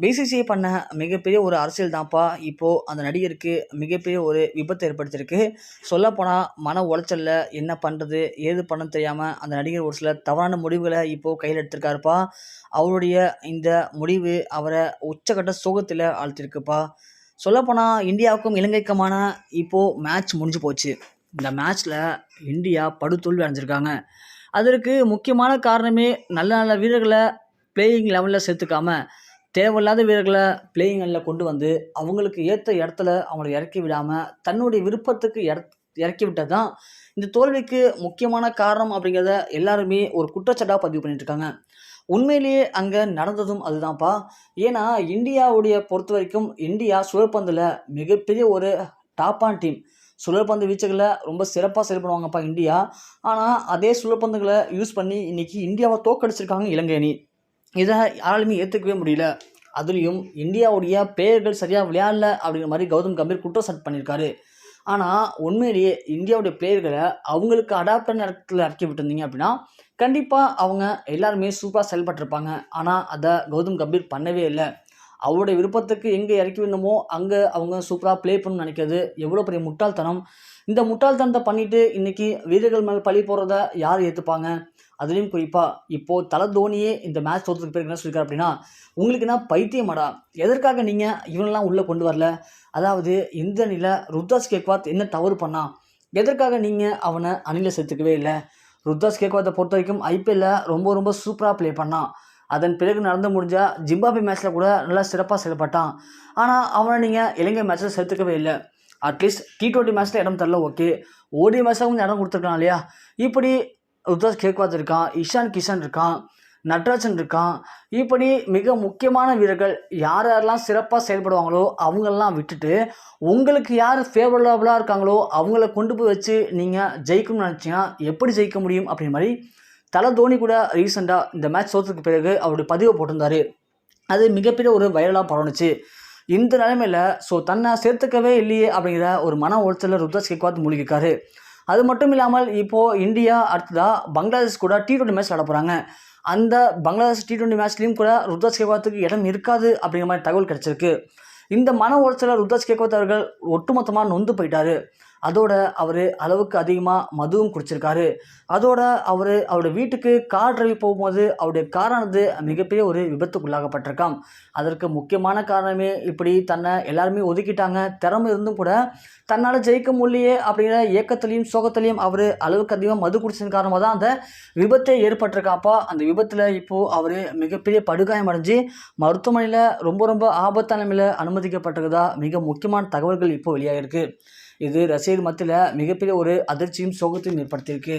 BCCI பண்ண மிகப்பெரிய ஒரு அரசியல் தான்ப்பா. இப்போது அந்த நடிகருக்கு மிகப்பெரிய ஒரு விபத்து ஏற்படுத்தியிருக்கு சொல்லப்போனால் மன உளைச்சலில் என்ன பண்ணுறது ஏது பண்ண தெரியாமல் அந்த நடிகர் ஒரு சில தவறான முடிவுகளை இப்போது கையில் எடுத்திருக்காருப்பா. அவருடைய இந்த முடிவு அவரை உச்சக்கட்ட சோகத்தில் ஆழ்த்திருக்குப்பா. சொல்லப்போனால் இந்தியாவுக்கும் இலங்கைக்குமான இப்போது மேட்ச் முடிஞ்சு போச்சு. இந்த மேட்ச்சில் இந்தியா படுதோல்வி அடைஞ்சிருக்காங்க. அதற்கு முக்கியமான காரணமே நல்ல நல்ல வீரர்களை பிளேயிங் லெவலில் சேர்த்துக்காம தேவையில்லாத வீரர்களை பிளேயிங் லெவலில் கொண்டு வந்து அவங்களுக்கு ஏற்ற இடத்துல அவங்கள இறக்கி விடாமல் தன்னுடைய விருப்பத்துக்கு இற இறக்கி விட்டது தான் இந்த தோல்விக்கு முக்கியமான காரணம் அப்படிங்கிறத எல்லாருமே ஒரு குற்றச்சாட்டாக பதிவு பண்ணிட்டுருக்காங்க உண்மையிலேயே அங்கே நடந்ததும் அதுதான்ப்பா. ஏன்னா இந்தியாவுடைய பொறுத்த வரைக்கும் இந்தியா சுழற்பந்தில் மிகப்பெரிய ஒரு டாப்பான் டீம் சுழற்பந்து வீச்சுகளை ரொம்ப சிறப்பாக செயல்படுவாங்கப்பா இந்தியா. ஆனால் அதே சுழற்பந்துகளை யூஸ் பண்ணி இன்றைக்கி இந்தியாவை தோக்கடிச்சிருக்காங்க இலங்கை அணி. இதை யாராலுமே ஏற்றுக்கவே முடியல. அதுலேயும் இந்தியாவுடைய பேர்கள் சரியாக விளையாடல அப்படிங்கிற மாதிரி கௌதம் கம்பீர் குற்றச்சாட்டு பண்ணியிருக்காரு. ஆனால் உண்மையிலேயே இந்தியாவுடைய பிளேயர்களை அவங்களுக்கு அடாப்டர் இடத்துல இறக்கி விட்டுருந்தீங்க அப்படின்னா கண்டிப்பாக அவங்க எல்லாருமே சூப்பராக செயல்பட்டிருப்பாங்க. ஆனால் அதை கௌதம் கம்பீர் பண்ணவே இல்லை. அவருடைய விருப்பத்துக்கு எங்கே இறக்கி விடணுமோ அங்கே அவங்க சூப்பராக ப்ளே பண்ணணும்னு நினைக்கிறது எவ்வளோ பெரிய முட்டாள்தனம். இந்த முட்டாள்தனத்தை பண்ணிவிட்டு இன்றைக்கி வீரர்கள் மேலே பழி போடுறத யார் ஏற்றுப்பாங்க அதுலேயும் குறிப்பாக இப்போது தலை தோனியே இந்த மேட்ச் தோற்றுக்கு பிறகு என்ன சொல்லியிருக்காரு அப்படின்னா உங்களுக்கு என்ன பைத்தியமாடா. எதற்காக நீங்கள் இவனெல்லாம் உள்ளே கொண்டு வரல? அதாவது இந்த அணியில் ருத்ராஜ் கேக்வாத் என்ன தவறு பண்ணான் எதற்காக நீங்கள் அவனை அணியில் சேர்த்துக்கவே இல்லை? ருத்ராஜ் கேக்வாத்தை பொறுத்த வரைக்கும் ஐபிஎல்ல ரொம்ப ரொம்ப சூப்பராக ப்ளே பண்ணான் அதன் பிறகு நடந்து முடிஞ்சால் ஜிம்பாபே மேட்ச்சில் கூட நல்லா சிறப்பாக செயல்பட்டான். ஆனால் அவனை நீங்கள் இலங்கை மேட்ச்சில் சேர்த்துக்கவே இல்லை. அட்லீஸ்ட் டி ட்வெண்ட்டி மேட்ச்சில் இடம் தரல ஓகே ஓடி மேட்ச்சில் கொஞ்சம் இடம் கொடுத்துருக்கான் இல்லையா? இப்படி ருத்ராஜ் கேக்வாத் இருக்கான் இஷான் கிஷன் இருக்கான் நட்ராஜன் இருக்கான். இப்படி மிக முக்கியமான வீரர்கள் யார் யாரெல்லாம் சிறப்பாக செயல்படுவாங்களோ அவங்களெல்லாம் விட்டுட்டு உங்களுக்கு யார் ஃபேவரபுளாக இருக்காங்களோ அவங்கள கொண்டு போய் வச்சு நீங்கள் ஜெயிக்கணும்னு நினச்சிங்கன்னா எப்படி ஜெயிக்க முடியும் அப்படின்ற மாதிரி தலை தோனி கூட ரீசெண்டாக இந்த மேட்ச் தோற்றதுக்கு பிறகு அவருடைய பதிவை போட்டிருந்தாரு. அது மிகப்பெரிய ஒரு வைரலாக பரவணுச்சு இந்த நிலைமையில் ஸோ தன்னை சேர்த்துக்கவே இல்லையே அப்படிங்கிற ஒரு மன உளைச்சலில் ருத்ராஜ் கேக்வாத் மூழ்கிக்காரு அது மட்டும் இல்லாமல் இப்போது இந்தியா அடுத்ததாக பங்களாதேஷ் கூட டி டுவெண்ட்டி மேட்ச் விளாட போகிறாங்க அந்த பங்களாதேஷ் டி டுவெண்ட்டி மேட்ச்லேயும் கூட ருத்ராஜ் கேக்வாத்துக்கு இடம் இருக்காது அப்படிங்கிற மாதிரி தகவல் கிடச்சிருக்கு. இந்த மன உளைச்சலில் ருத்ராஜ் கேக்வாத் அவர்கள் ஒட்டுமொத்தமாக நொந்து போயிட்டார். அதோட அவர் அளவுக்கு அதிகமாக மதுவும் குடிச்சிருக்காரு. அதோட அவர் அவருடைய வீட்டுக்கு கார் டிரைவ் போகும்போது அவருடைய காரானது மிகப்பெரிய ஒரு விபத்துக்குள்ளாகப்பட்டிருக்காம் அதற்கு முக்கியமான காரணமே இப்படி தன்னை எல்லாருமே ஒதுக்கிட்டாங்க. திறமை இருந்தும் கூட தன்னால் ஜெயிக்க முடியலையே அப்படிங்கிற ஏக்கத்துலேயும் சோகத்துலேயும் அவர் அளவுக்கு அதிகமாக மது குடிச்சது காரணமாக தான் அந்த விபத்தே ஏற்பட்டிருக்காப்பா. அந்த விபத்தில் இப்போது அவர் மிகப்பெரிய படுகாயம் அடைஞ்சு மருத்துவமனையில் ரொம்ப ரொம்ப ஆபத்தான நிலையில் அனுமதிக்கப்பட்டிருக்கதா மிக முக்கியமான தகவல்கள் இப்போ வெளியாகிருக்கு இது ரசிகர் மத்தியில் மிகப்பெரிய ஒரு அதிர்ச்சியும் சோகத்தையும் ஏற்படுத்தியிருக்கு.